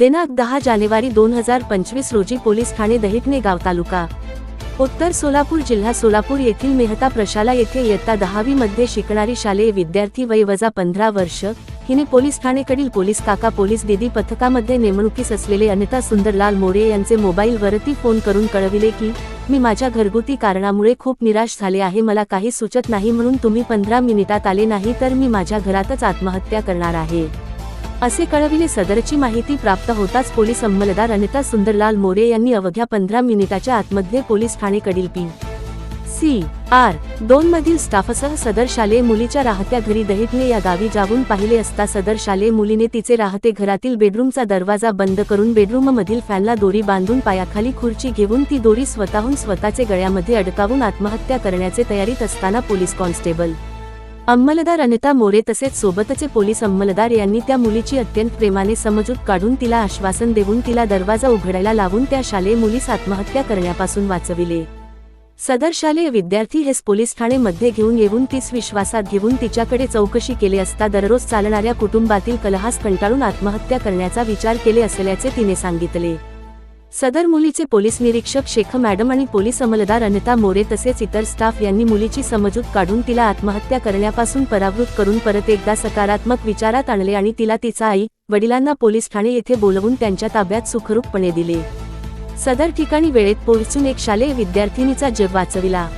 दिनांक दहा जानेवारी दोन हजार पंचवीस रोजी पोलीस ठाणे दहिटणे गाव तालुका. उत्तर सोलापूर जिल्हा सोलापूर येथील मेहता प्रशाला येथे इयत्ता दहावी मध्ये शिकणारी शालेय विद्यार्थी वय वजा पंधरा वर्ष हिने पोलीस ठाणेकडील पोलीस काका पोलीस दिदी पथकामध्ये नेमणुकीस असलेले अनिता सुंदरलाल मोरे यांचे मोबाईल वरती फोन करून कळविले की मी माझ्या घरगुती कारणामुळे खूप निराश झाले आहे मला काही सुचत नाही म्हणून तुम्ही पंधरा मिनिटात आले नाही तर मी माझ्या घरातच आत्महत्या करणार आहे. असे कळविले. सदरची माहिती प्राप्त होताच पोलीस अंमलदार अनिता सुंदरलाल मोरे यांनी अवघ्या पंधरा मिनिटाच्या आतमध्ये पोलीस ठाणेकडील पी. सी. आर. दोन मधील स्टाफसह सदर शालेय मुलीच्या राहत्या घरी दहितने या गावी जाऊन पाहिले असता सदर शालेय मुलीने तिचे राहते घरातील बेडरूमचा दरवाजा बंद करून बेडरूम मधील फॅनला दोरी बांधून पायाखाली खुर्ची घेऊन ती दोरी स्वतःहून स्वतःचे गळ्यामध्ये अडकावून आत्महत्या करण्याचे तयारीत असताना पोलीस कॉन्स्टेबल अंमलदार अनिता मोरे तसेच सोबतचे पोलीस अंमलदार यांनी त्या मुलीची अत्यंत प्रेमाने समजूत काढून तिला आश्वासन देऊन तिला दरवाजा उघडायला लावून त्या शालेय मुलीस आत्महत्या करण्यापासून वाचविले. सदर शालेय विद्यार्थी हेच पोलीस ठाणे मध्ये घेऊन येऊन तीस विश्वासात घेऊन तिच्याकडे चौकशी केली असता दररोज चालणाऱ्या कुटुंबातील कलहास कंटाळून आत्महत्या करण्याचा विचार केले असल्याचे तिने सांगितले. सदर मुलीचे पोलीस निरीक्षक शेख मॅडम आणि पोलीस अंमलदार अनिता मोरे तसेच इतर स्टाफ यांनी मुलीची समजूत काढून तिला आत्महत्या करण्यापासून परावृत करून परत एकदा सकारात्मक विचारात आणले आणि तिला तिचा आई वडिलांना पोलीस ठाणे येथे बोलवून त्यांच्या ताब्यात सुखरूपपणे दिले. सदर ठिकाणी वेळेत पोहोचून एक शालेय विद्यार्थिनीचा जग वाचविला.